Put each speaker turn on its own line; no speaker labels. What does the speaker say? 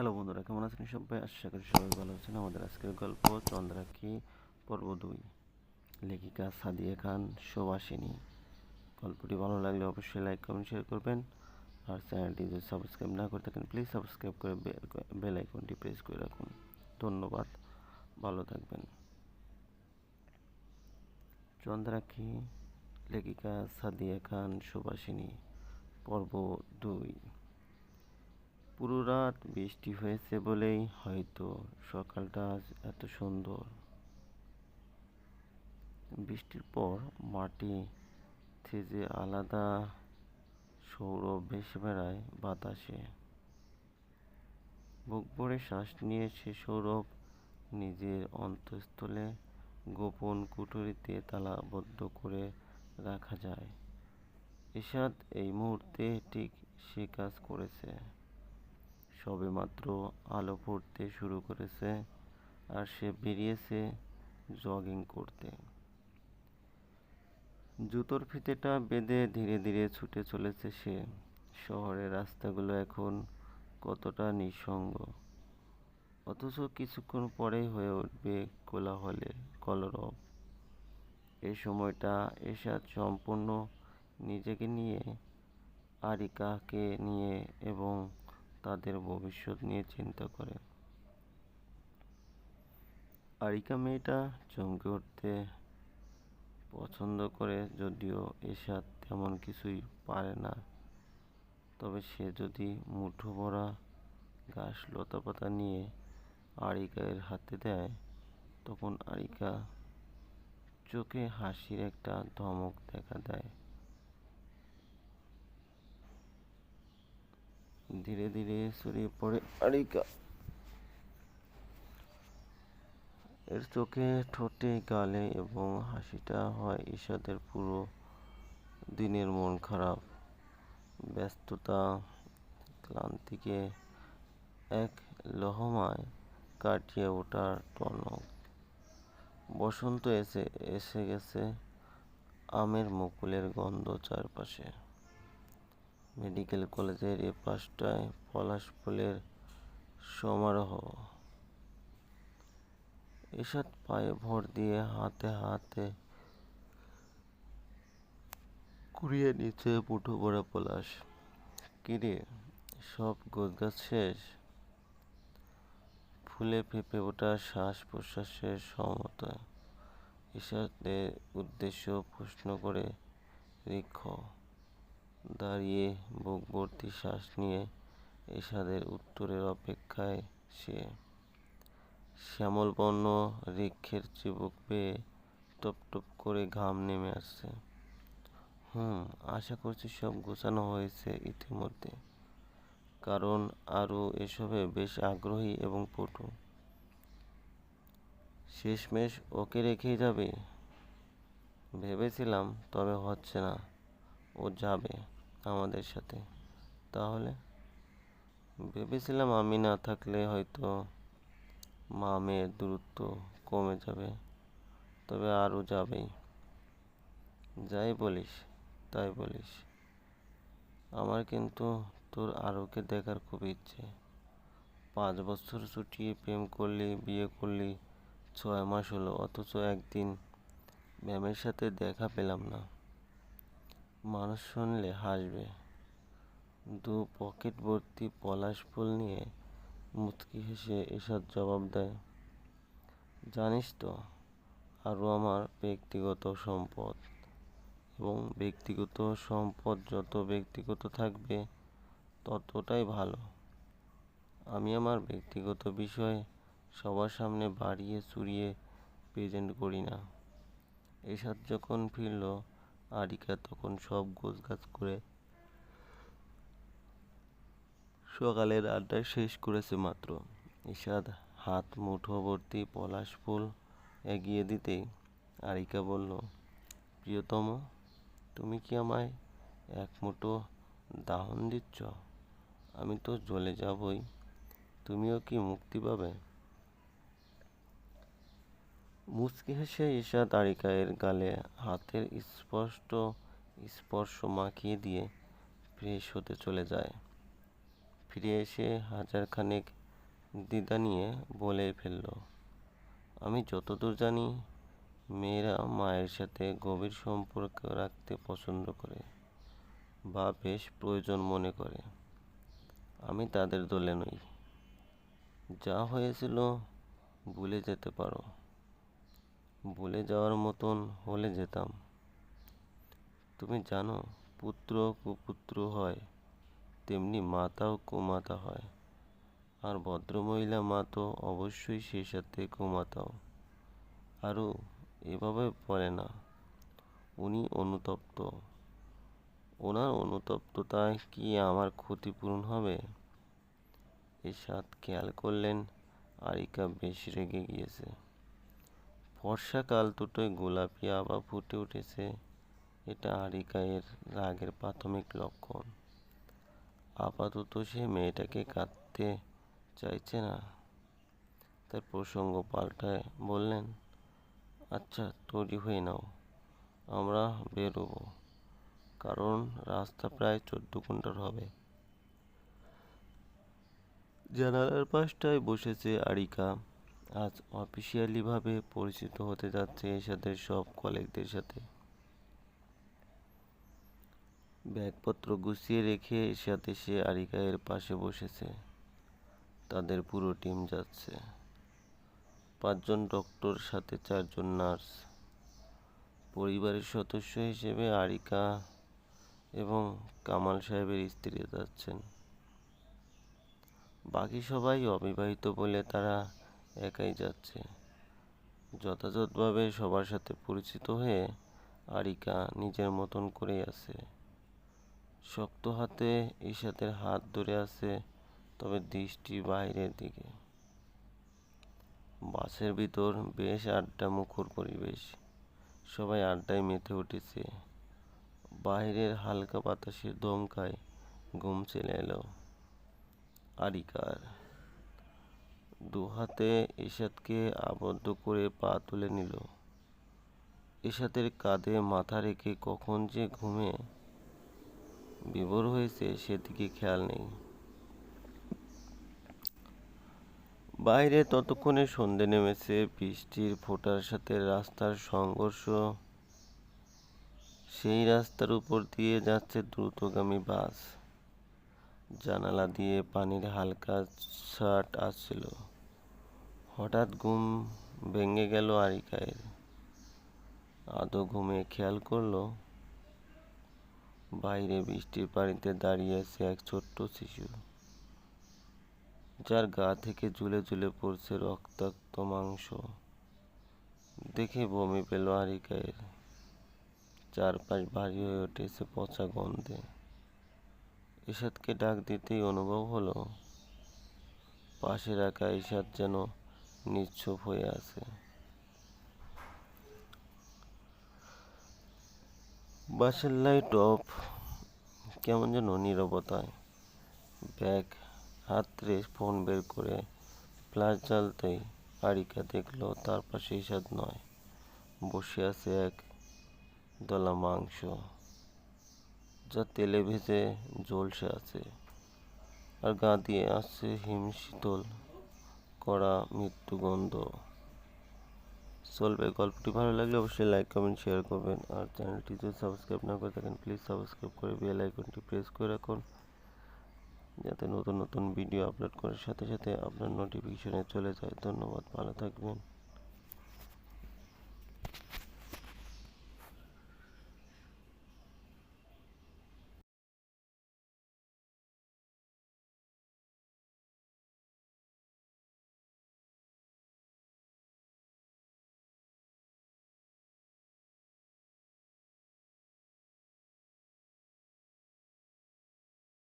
Hello বন্ধুরা, কেমন আছেন সবাই? আশা করি সবাই ভালো আছেন। আমাদের আজকের গল্প চন্দ্রাক্ষী পর্ব দুই? লেখিকা সাদিয়া খান সুবাসিনী গল্পটি ভালো লাগলে অবশ্যই লাইক কমেন্ট শেয়ার করবেন। আর চ্যানেলটি যদি সাবস্ক্রাইব না করে থাকেন প্লিজ সাবস্ক্রাইব করে বেল আইকনটি প্রেস করে রাখুন। ধন্যবাদ, ভালো থাকবেন। চন্দ্রাক্ষী লেখিকা সাদিয়া খান সুবাসিনী পর্ব দুই। পুরো রাত বৃষ্টি হয়েছে বলেই হয়তো সকালটা আজ এত সুন্দর। বৃষ্টির পর মাটি থেজে আলাদা সৌরভ ভেসে বেড়ায় বাতাসে। বুক ভরে শ্বাস নিয়ে সে সৌরভ। নিজের অন্তঃস্থলে গোপন কুঠুরিতে তালাবদ্ধ করে রাখা যায়। এসাদ এই মুহূর্তে ঠিক সে কাজ করেছে। সবেমাত্র আলো পড়তে শুরু করেছে আর সে বেরিয়েছে জগিং করতে। জুতোর ফিতেটা বেঁধে ধীরে ধীরে ছুটে চলেছে সে। শহরের রাস্তাগুলো এখন কতটা নিঃসঙ্গ। অথচ কিছুক্ষণ পরেই হয়ে উঠবে কোলাহলে কলরব। এ সময়টা এসাদ সম্পূর্ণ নিজেকে নিয়ে, আরিকাকে নিয়ে এবং তাদের ভবিষ্যৎ নিয়ে চিন্তা করে। আরিকা মেয়েটা চমকে উঠতে পছন্দ করে, যদিও এসাদ তেমন কিছুই পারে না। তবে সে যদি মুঠো ভরা ঘাস লতাপাতা নিয়ে আরিকা এর হাতে দেয়, তখন আরিকা চোখে হাসির একটা ধমক দেখা দেয়। ধীরে ধীরে ছড়িয়ে পড়ে। আরিকা। এর চোখে ঠোঁটে গালে এবং হাসিটা হয় ঈশাদের পুরো দিনের মন খারাপ, ব্যস্ততা, ক্লান্তিকে এক লহমায় কাটিয়ে ওঠার টনক। বসন্ত এসে এসে গেছে আমের মুকুলের গন্ধ চারপাশে। মেডিকেল কলেজের এ পাশটায় পলাশ ফুলের সমারোহ। এসব পায়ে ভর দিয়ে হাতে হাতে কুড়িয়ে নিচে মুঠো ভরা পলাশ। কিরে সব গোছগাছ শেষ? ফুলে ফেপে ওঠা শ্বাস প্রশ্বাসের সমতা। ঈশাদের উদ্দেশ্য প্রশ্ন করে রিক্ষ। দাঁড়িয়ে বুক ভর্তি শ্বাস নিয়ে এসাদের উত্তরের অপেক্ষায় সে শ্যামলবর্ণ ঋক্ষের চিবুক পেয়ে টপ টপ করে ঘাম নেমে আসছে। হুম, আশা করছি সব গোছানো হয়েছে ইতিমধ্যে, কারণ আরও এসবে বেশ আগ্রহী এবং পটু। শেষমেশ ওকে রেখেই যাবে? ভেবেছিলাম, তবে হচ্ছে না। ও যাবে আমাদের সাথে। তাহলে ভেবেছিলাম আমি না থাকলে হয়তো মা মেয়ের দূরত্ব কমে যাবে, তবে আরও যাবেই। যাই বলিস, তাই বলিস। আমার কিন্তু তোর আরোকে দেখার খুব ইচ্ছে। পাঁচ বছর ছুটিয়ে প্রেম করলি, বিয়ে করলি, ছয় মাস হলো, অথচ একদিন ম্যামের সাথে দেখা পেলাম না। মানুষ শুনলে হাসবে। দু পকেট ভর্তি পলাশ ফুল নিয়ে মুচকি হেসে এসব জবাব দেয়। জানিস তো, আরও আমার ব্যক্তিগত সম্পদ এবং ব্যক্তিগত সম্পদ যত ব্যক্তিগত থাকবে, ততটাই ভালো। আমি আমার ব্যক্তিগত বিষয় সবার সামনে বাড়িয়ে চুরিয়ে প্রেজেন্ট করি না। এসাদ যখন ফিরল আরিকা তখন সব গোছগাছ করে সকালের আড্ডা শেষ করেছে মাত্র। ঈশাদ হাত মুঠো ভর্তি পলাশ ফুল এগিয়ে দিতেই আরিকা বলল, প্রিয়তম, তুমি কি আমায় এক মুঠো দাহন দিচ্ছ? আমি তো জ্বলে যাবই। তুমিও কি মুক্তি পাবে? মুচকি হেসে ঈশা তারিকায়ের গালে হাতের স্পষ্ট স্পর্শ মাখিয়ে দিয়ে ফ্রেশ হতে চলে যায়। ফিরে এসে হাজার খানেক দ্বিধা নিয়ে বলেই ফেলল, আমি যতদূর জানি, মেয়েরা মায়ের সাথে গভীর সম্পর্ক রাখতে পছন্দ করে বা বেশ প্রয়োজন মনে করে। আমি তাদের দলে নই। যা হয়েছিল, ভুলে যেতে পারো। ভুলে যাওয়ার মতন হলে যেতাম। তুমি জানো, পুত্র কুপুত্র হয়, তেমনি মাতাও কুমাতা হয়। আর ভদ্রমহিলা মা তো অবশ্যই সে সাথে কুমাতাও। আরও এভাবে বলে না, উনি অনুতপ্ত। ওনার অনুতপ্ততায় কি আমার ক্ষতিপূরণ হবে? এরশাদ খেয়াল করলেন, আরিকা বেশ রেগে গিয়েছে। বর্ষাকাল দুটোয় গোলাপি আবা ফুটে উঠেছে। এটা আরিকায়ের রাগের প্রাথমিক লক্ষণ। আপাতত সে মেয়েটাকে কাঁদতে চাইছে না। তার প্রসঙ্গ পাল্টায় বললেন আচ্ছা তৈরি হয়ে নাও, আমরা বেরোবো। কারণ রাস্তা প্রায় চোদ্দ ঘণ্টার হবে। জানালার পাশটায় বসেছে আরিকা। আজ অফিসিয়ালিভাবে পরিচিত হতে যাচ্ছে এসাদের সব কলিগদের সাথে। ব্যাগপত্র গুছিয়ে রেখে এসাতে সে আরিকা এর পাশে বসেছে। তাদের পুরো টিম যাচ্ছে। পাঁচজন ডক্টর সাথে চারজন নার্স পরিবারের সদস্য হিসেবে আরিকা এবং কামাল সাহেবের স্ত্রী যাচ্ছেন। বাকি সবাই অবিবাহিত বলে তারা একাই যাচ্ছে। যথাযথভাবে সবার সাথে পরিচিত হয়ে আরিকা নিজের মতন করে আছে। শক্ত হাতে ঈশাতের হাত ধরে আছে, তবে দৃষ্টি বাইরের দিকে। বাসের ভিতর বেশ আড্ডা মুখর পরিবেশ। সবাই আড্ডায় মেতে উঠেছে। বাইরের হালকা বাতাসের দমকায় ঘুম চলে এলো আরিকার। দু হাতে ইশাদকে আবদ্ধ করে পা তুলে নিল। ইশাদের কাঁধে মাথা রেখে কখন যে ঘুমে বিভোর হয়েছে সেদিকে খেয়াল নেই। বাইরে ততক্ষণে সন্ধে নেমেছে, বৃষ্টির ফোঁটার সাথে রাস্তার সংঘর্ষ। সেই রাস্তার উপর দিয়ে যাচ্ছে দ্রুতগামী বাস। জানালা দিয়ে পানির হালকা ছাট আসছিল। হঠাৎ ঘুম ভেঙে গেল আরিকায়ের। আদো ঘুমে খেয়াল করল, বাইরে বৃষ্টির পানিতে দাঁড়িয়ে আছে এক ছোট্ট শিশু, যার গা থেকে ঝুলে ঝুলে পড়ছে রক্তাক্ত মাংস। দেখে বমি পেল আরিকায়ের। চারপাশ ভারী হয়ে উঠেছে পচা গন্ধে। ইশাদকে ডাক দিতেই অনুভব হলো পাশে রাখা ইশাদ যেন নিশ্চুপ হয়ে আছে। বাসের লাইট অফ কেমন যেন নীরবতায়। ব্যাগ, হাতরে ফোন বের করে ফ্ল্যাশ জ্বালতেই আরিকা দেখল তার পাশে ইশাদ নয়। বসে আছে এক দলা মাংস। যা তেলে ভেজে ঝলসে আছে আর গা দিয়ে আসছে হিম শীতল করা মৃত্যু গন্ধ। চলবে গল্পটি ভালো লাগলে অবশ্যই লাইক কমেন্ট শেয়ার করবেন আর চ্যানেলটি যদি সাবস্ক্রাইব না করে থাকেন প্লিজ সাবস্ক্রাইব করে বেল আইকনটি প্রেস করে রাখুন যাতে নতুন নতুন ভিডিও আপলোড করার সাথে সাথে আপনার নোটিফিকেশনে চলে যায়। ধন্যবাদ, ভালো থাকবেন।